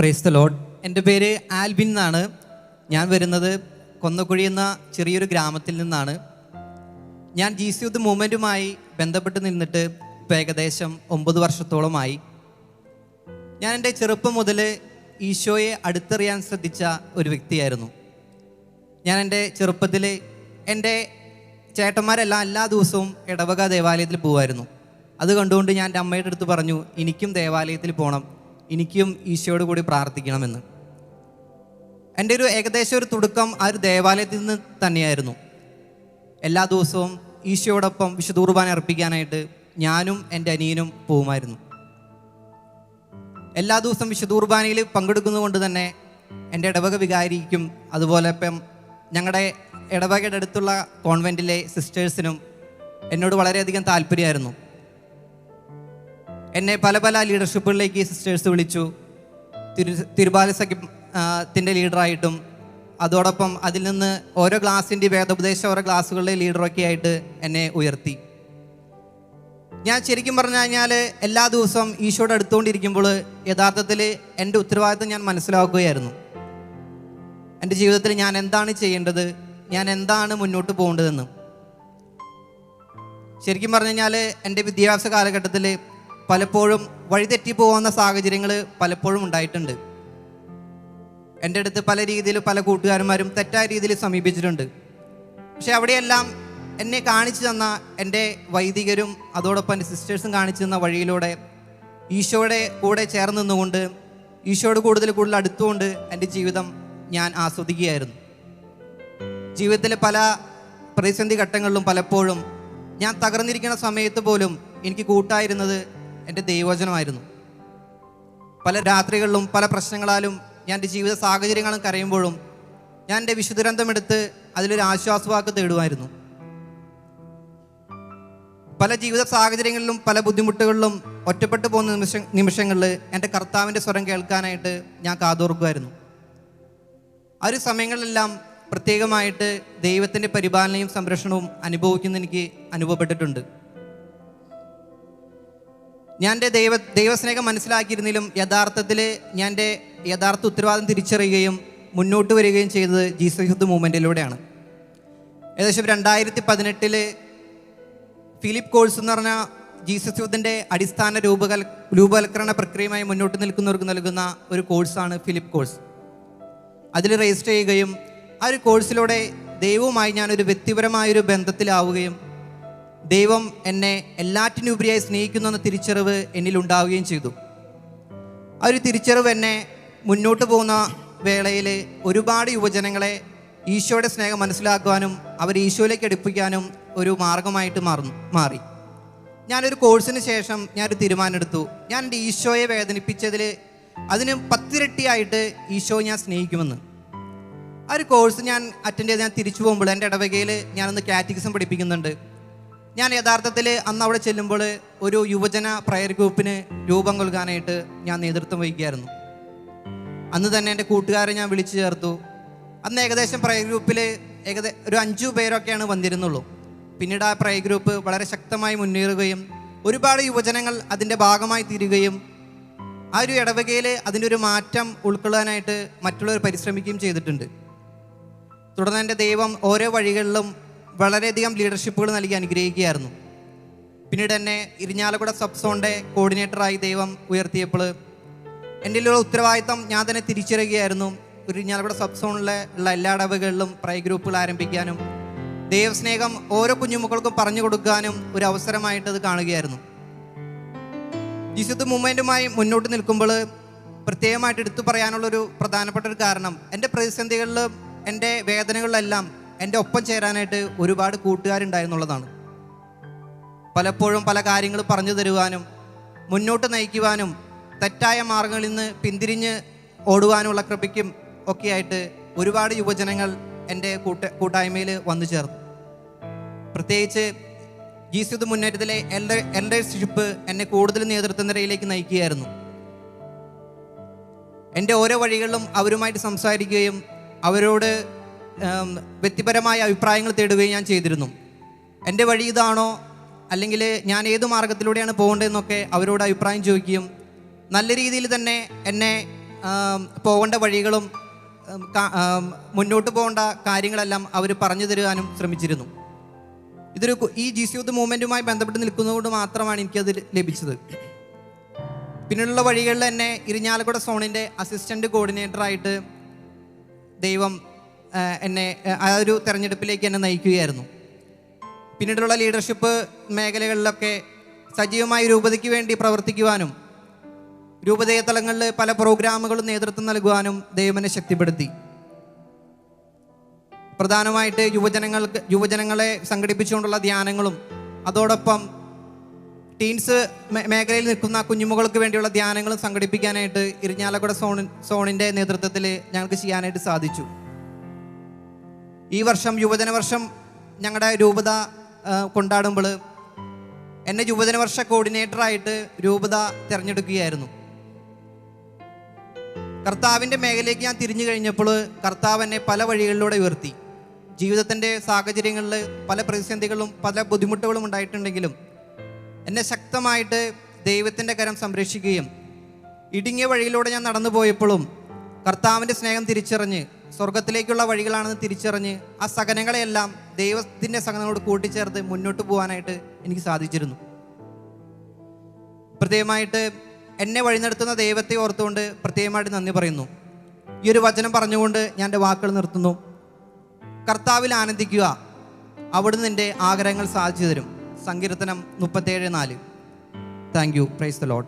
Price the load എന്റെ പേര് ആൽബിൻ എന്നാണ്. ഞാൻ വരുന്നത് കൊന്നക്കുഴി എന്ന ചെറിയൊരു ഗ്രാമത്തിൽ നിന്നാണ്. ഞാൻ ജി സി യുദ്ധ മൂവ്മെന്റുമായി ബന്ധപ്പെട്ട് നിന്നിട്ട് ഇപ്പോൾ ഏകദേശം ഒമ്പത് വർഷത്തോളമായി. ഞാൻ എന്റെ ചെറുപ്പം മുതൽ ഈശോയെ അടുത്തറിയാൻ ശ്രദ്ധിച്ച ഒരു വ്യക്തിയായിരുന്നു. ഞാൻ എന്റെ ചെറുപ്പത്തിൽ എന്റെ ചേട്ടന്മാരെല്ലാം എല്ലാ ദിവസവും ഇടവക ദേവാലയത്തിൽ പോകുമായിരുന്നു അത് കണ്ടുകൊണ്ട് ഞാൻ എന്റെ അമ്മയുടെ അടുത്ത് പറഞ്ഞു എനിക്കും ദേവാലയത്തിൽ പോകണം എനിക്കും ഈശോയോട് കൂടി പ്രാർത്ഥിക്കണമെന്ന്. എന്റെ ഒരു ഏകദേശം ഒരു തുടക്കം ആ ഒരു ദേവാലയത്തിൽ നിന്ന് തന്നെയായിരുന്നു. എല്ലാ ദിവസവും ഈശോയോടൊപ്പം വിശുദ്ധ കുർബാന അർപ്പിക്കാനായിട്ട് ഞാനും എന്റെ അനിയനും പോകുമായിരുന്നു. എല്ലാ ദിവസവും വിശുദ്ധ കുർബാനയിൽ പങ്കെടുക്കുന്നതുകൊണ്ട് തന്നെ എന്റെ ഇടവക വികാരിക്കും അതുപോലെ ഇപ്പം ഞങ്ങളുടെ ഇടവകയുടെ അടുത്തുള്ള കോൺവെന്റിലെ സിസ്റ്റേഴ്സിനും എന്നോട് വളരെയധികം താല്പര്യമായിരുന്നു. എന്നെ പല പല ലീഡർഷിപ്പുകളിലേക്ക് സിസ്റ്റേഴ്സ് വിളിച്ചു. തിരു തിരുബാല സഖ്യത്തിന്റെ ലീഡറായിട്ടും അതോടൊപ്പം അതിൽ നിന്ന് ഓരോ ക്ലാസ്സിന്റെ വേദോപദേശം ഓരോ ക്ലാസ്സുകളിലെ ലീഡറൊക്കെ ആയിട്ട് എന്നെ ഉയർത്തി. ഞാൻ ശരിക്കും പറഞ്ഞു കഴിഞ്ഞാൽ എല്ലാ ദിവസവും ഈശോയുടെ അടുത്തുകൊണ്ടിരിക്കുമ്പോൾ യഥാർത്ഥത്തിൽ എന്റെ ഉത്തരവാദിത്തം ഞാൻ മനസ്സിലാക്കുകയായിരുന്നു. എന്റെ ജീവിതത്തിൽ ഞാൻ എന്താണ് ചെയ്യേണ്ടത് ഞാൻ എന്താണ് മുന്നോട്ട് പോകേണ്ടതെന്ന്. ശരിക്കും പറഞ്ഞു കഴിഞ്ഞാൽ എന്റെ വിദ്യാഭ്യാസ കാലഘട്ടത്തിൽ പലപ്പോഴും വഴിതെറ്റി പോകുന്ന സാഹചര്യങ്ങൾ പലപ്പോഴും ഉണ്ടായിട്ടുണ്ട്. എന്റെ അടുത്ത് പല രീതിയിൽ പല കൂട്ടുകാരന്മാരും തെറ്റായ രീതിയിൽ സമീപിച്ചിട്ടുണ്ട്. പക്ഷെ അവിടെയെല്ലാം എന്നെ കാണിച്ചു തന്ന എന്റെ വൈദികരും അതോടൊപ്പം എന്റെ സിസ്റ്റേഴ്സും കാണിച്ചു തന്ന വഴിയിലൂടെ ഈശോയുടെ കൂടെ ചേർന്ന് നിന്നുകൊണ്ട് ഈശോയോട് കൂടുതൽ കൂടുതൽ അടുത്തുകൊണ്ട് എന്റെ ജീവിതം ഞാൻ ആസ്വദിക്കുകയായിരുന്നു. ജീവിതത്തിലെ പല പ്രതിസന്ധി ഘട്ടങ്ങളിലും പലപ്പോഴും ഞാൻ തകർന്നിരിക്കുന്ന സമയത്ത് പോലും എനിക്ക് കൂട്ടായിരുന്നത് എന്റെ ദൈവവചനമായിരുന്നു. പല രാത്രികളിലും പല പ്രശ്നങ്ങളാലും ഞാൻ എന്റെ ജീവിത സാഹചര്യങ്ങളും കരയുമ്പോഴും ഞാൻ എന്റെ വിശുദ്ധരന്തമെടുത്ത് അതിലൊരു ആശ്വാസവാക്ക് തേടുമായിരുന്നു. പല ജീവിത സാഹചര്യങ്ങളിലും പല ബുദ്ധിമുട്ടുകളിലും ഒറ്റപ്പെട്ടു പോകുന്ന നിമിഷ നിമിഷങ്ങളിൽ എന്റെ കർത്താവിന്റെ സ്വരം കേൾക്കാനായിട്ട് ഞാൻ കാതോർക്കുമായിരുന്നു. ആ ഒരു സമയങ്ങളിലെല്ലാം പ്രത്യേകമായിട്ട് ദൈവത്തിന്റെ പരിപാലനയും സംരക്ഷണവും അനുഭവിക്കുന്ന എനിക്ക് അനുഭവപ്പെട്ടിട്ടുണ്ട്. ഞാൻ എന്റെ ദൈവ ദൈവസ്നേഹം മനസ്സിലാക്കിയിരുന്നിലും യഥാർത്ഥത്തിൽ ഞാൻ എന്റെ യഥാർത്ഥ ഉത്തരവാദിത്വം തിരിച്ചറിയുകയും മുന്നോട്ട് വരികയും ചെയ്തത് ജീസസ് യൂത്ത് മൂവ്മെന്റിലൂടെയാണ്. ഏകദേശം രണ്ടായിരത്തി പതിനെട്ടിൽ ഫിലിപ്പ് കോഴ്സ് എന്ന് പറഞ്ഞ ജീസസ് യുദ്ധന്റെ അടിസ്ഥാന രൂപകൽ രൂപവൽക്കരണ പ്രക്രിയയുമായി മുന്നോട്ട് നിൽക്കുന്നവർക്ക് നൽകുന്ന ഒരു കോഴ്സാണ് ഫിലിപ്പ് കോഴ്സ്. അതിൽ രജിസ്റ്റർ ചെയ്യുകയും ആ ഒരു കോഴ്സിലൂടെ ദൈവവുമായി ഞാനൊരു വ്യക്തിപരമായൊരു ബന്ധത്തിലാവുകയും ദൈവം എന്നെ എല്ലാറ്റിനുപരിയായി സ്നേഹിക്കുന്നു എന്ന തിരിച്ചറിവ് എന്നിൽ ഉണ്ടാവുകയും ചെയ്തു. ആ ഒരു തിരിച്ചറിവ് എന്നെ മുന്നോട്ട് പോകുന്ന വേളയിൽ ഒരുപാട് യുവജനങ്ങളെ ഈശോയുടെ സ്നേഹം മനസ്സിലാക്കുവാനും അവർ ഈശോയിലേക്ക് അടുപ്പിക്കാനും ഒരു മാർഗമായിട്ട് മാറുന്നു മാറി. ഞാനൊരു കോഴ്സിന് ശേഷം ഞാനൊരു തീരുമാനമെടുത്തു. ഞാൻ എന്റെ ഈശോയെ വേദനിപ്പിച്ചതിൽ അതിന് പത്തിരട്ടിയായിട്ട് ഈശോ ഞാൻ സ്നേഹിക്കുമെന്ന്. ആ ഒരു കോഴ്സ് ഞാൻ അറ്റൻഡ് ചെയ്ത് ഞാൻ തിരിച്ചു പോകുമ്പോൾ എന്റെ ഇടവകയിൽ ഞാനൊന്ന് കാറ്റിക്സം പഠിപ്പിക്കുന്നുണ്ട്. ഞാൻ യഥാർത്ഥത്തിൽ അന്ന് അവിടെ ചെല്ലുമ്പോൾ ഒരു യുവജന പ്രയർ ഗ്രൂപ്പിന് രൂപം കൊള്ളുവാനായിട്ട് ഞാൻ നേതൃത്വം വഹിക്കുകയായിരുന്നു. അന്ന് തന്നെ എന്റെ കൂട്ടുകാരെ ഞാൻ വിളിച്ചു ചേർത്തു. അന്ന് ഏകദേശം പ്രയർ ഗ്രൂപ്പിൽ ഏകദേശം ഒരു അഞ്ചു പേരൊക്കെയാണ് വന്നിരുന്നുള്ളൂ. പിന്നീട് ആ പ്രയർ ഗ്രൂപ്പ് വളരെ ശക്തമായി മുന്നേറുകയും ഒരുപാട് യുവജനങ്ങൾ അതിന്റെ ഭാഗമായി തീരുകയും ആ ഒരു ഇടവകയിൽ അതിന്റെ ഒരു മാറ്റം ഉൾക്കൊള്ളാനായിട്ട് മറ്റുള്ളവർ പരിശ്രമിക്കുകയും ചെയ്തിട്ടുണ്ട്. തുടർന്ന് എന്റെ ദൈവം ഓരോ വഴികളിലും വളരെയധികം ലീഡർഷിപ്പുകൾ നൽകി അനുഗ്രഹിക്കുകയായിരുന്നു. പിന്നീട് എന്നെ ഇരിഞ്ഞാലക്കുട സബ് സോണിന്റെ കോർഡിനേറ്ററായി ദൈവം ഉയർത്തിയപ്പോൾ എന്റെ ഉത്തരവാദിത്തം ഞാൻ തന്നെ തിരിച്ചറിയുകയായിരുന്നു. ഇരിഞ്ഞാലക്കുട സബ് സോണിലെ ഉള്ള എല്ലാ ഇടവകളിലും പ്രൈ ഗ്രൂപ്പുകൾ ആരംഭിക്കാനും ദൈവസ്നേഹം ഓരോ കുഞ്ഞുമക്കൾക്കും പറഞ്ഞു കൊടുക്കാനും ഒരു അവസരമായിട്ട് അത് കാണുകയായിരുന്നു. ജിസുദ്ധ മൂവ്മെന്റുമായി മുന്നോട്ട് നിൽക്കുമ്പോൾ പ്രത്യേകമായിട്ട് എടുത്തു പറയാനുള്ളൊരു പ്രധാനപ്പെട്ട ഒരു കാരണം എന്റെ പ്രതിസന്ധികളിലും എന്റെ വേദനകളിലെല്ലാം എന്റെ ഒപ്പം ചേരാനായിട്ട് ഒരുപാട് കൂട്ടുകാരുണ്ടായിരുന്നുള്ളതാണ്. പലപ്പോഴും പല കാര്യങ്ങൾ പറഞ്ഞു തരുവാനും മുന്നോട്ട് നയിക്കുവാനും തെറ്റായ മാർഗങ്ങളിൽ നിന്ന് പിന്തിരിഞ്ഞ് ഓടുവാനുള്ള കൃപയ്ക്കും ഒക്കെയായിട്ട് ഒരുപാട് യുവജനങ്ങൾ എന്റെ കൂട്ട കൂട്ടായ്മയിൽ വന്നു ചേർന്നു. പ്രത്യേകിച്ച് ജീസുദ് മുന്നേറ്റത്തിലെ എൽഡർ എൽഡർഷിപ്പ് എന്നെ കൂടുതൽ നേതൃത്വ നിരയിലേക്ക് നയിക്കുകയായിരുന്നു. എന്റെ ഓരോ വഴികളിലും അവരുമായിട്ട് സംസാരിക്കുകയും അവരോട് വ്യക്തിപരമായ അഭിപ്രായങ്ങൾ തേടുകയും ഞാൻ ചെയ്തിരുന്നു. എന്റെ വഴി ഇതാണോ? അല്ലെങ്കിൽ ഞാൻ ഏത് മാർഗത്തിലൂടെയാണ് പോകേണ്ടതെന്നൊക്കെ അവരോട് അഭിപ്രായം ചോദിക്കുകയും നല്ല രീതിയിൽ തന്നെ എന്നെ പോകേണ്ട വഴികളും മുന്നോട്ട് പോകേണ്ട കാര്യങ്ങളെല്ലാം അവർ പറഞ്ഞു തരുവാനും ശ്രമിച്ചിരുന്നു. ഇതൊരു ഈ ജി സി യുദ്ധ മൂവ്മെന്റുമായി ബന്ധപ്പെട്ട് നിൽക്കുന്നതുകൊണ്ട് മാത്രമാണ് എനിക്കത് ലഭിച്ചത്. പിന്നീടുള്ള വഴികളിൽ തന്നെ ഇരിഞ്ഞാലക്കുട സോണിന്റെ അസിസ്റ്റന്റ് കോർഡിനേറ്ററായിട്ട് ദൈവം എന്നെ ആ, ഒരു തെരഞ്ഞെടുപ്പിലേക്ക് എന്നെ നയിക്കുകയായിരുന്നു. പിന്നീടുള്ള ലീഡർഷിപ്പ് മേഖലകളിലൊക്കെ സജീവമായി രൂപതയ്ക്ക് വേണ്ടി പ്രവർത്തിക്കുവാനും രൂപതയ തലങ്ങളിൽ പല പ്രോഗ്രാമുകളും നേതൃത്വം നൽകുവാനും ദൈവനെ ശക്തിപ്പെടുത്തി. പ്രധാനമായിട്ട് യുവജനങ്ങൾക്ക് യുവജനങ്ങളെ സംഘടിപ്പിച്ചുകൊണ്ടുള്ള ധ്യാനങ്ങളും അതോടൊപ്പം ടീൻസ് മേഖലയിൽ നിൽക്കുന്ന കുഞ്ഞുമകൾക്ക് വേണ്ടിയുള്ള ധ്യാനങ്ങളും സംഘടിപ്പിക്കാനായിട്ട് ഇരിഞ്ഞാലക്കുട സോണി സോണിന്റെ നേതൃത്വത്തിൽ ഞങ്ങൾക്ക് ചെയ്യാനായിട്ട് സാധിച്ചു. ഈ വർഷം യുവജന വർഷം ഞങ്ങളുടെ രൂപത കൊണ്ടാടുമ്പോൾ എന്നെ യുവജന വർഷ കോർഡിനേറ്ററായിട്ട് രൂപത തിരഞ്ഞെടുക്കുകയായിരുന്നു. കർത്താവിന്റെ മേഖലയ്ക്ക് ഞാൻ തിരിഞ്ഞു കഴിഞ്ഞപ്പോൾ കർത്താവ് എന്നെ പല വഴികളിലൂടെ ഉയർത്തി. ജീവിതത്തിന്റെ സാഹചര്യങ്ങളിൽ പല പ്രതിസന്ധികളും പല ബുദ്ധിമുട്ടുകളും ഉണ്ടായിട്ടുണ്ടെങ്കിലും എന്നെ ശക്തമായിട്ട് ദൈവത്തിന്റെ കരം സംരക്ഷിക്കുകയും ഇടുങ്ങിയ വഴിയിലൂടെ ഞാൻ നടന്നു പോയപ്പോഴും കർത്താവിന്റെ സ്നേഹം തിരിച്ചറിഞ്ഞ് സ്വർഗത്തിലേക്കുള്ള വഴികളാണെന്ന് തിരിച്ചറിഞ്ഞ് ആ സഹനങ്ങളെയെല്ലാം ദൈവത്തിന്റെ സഹനങ്ങളോട് കൂട്ടിച്ചേർത്ത് മുന്നോട്ട് പോകാനായിട്ട് എനിക്ക് സാധിച്ചിരുന്നു. പ്രത്യേകമായിട്ട് എന്നെ വഴി നടത്തുന്ന ദൈവത്തെ ഓർത്തുകൊണ്ട് പ്രത്യേകമായിട്ട് നന്ദി പറയുന്നു. ഈ ഒരു വചനം പറഞ്ഞുകൊണ്ട് ഞാൻ എന്റെ വാക്കുകൾ നിർത്തുന്നു. കർത്താവിൽ ആനന്ദിക്കുക. അവിടുന്ന് എന്റെ ആഗ്രഹങ്ങൾ സാധിച്ചു തരും. സങ്കീർത്തനം മുപ്പത്തേഴ് നാല്. Thank you praise the Lord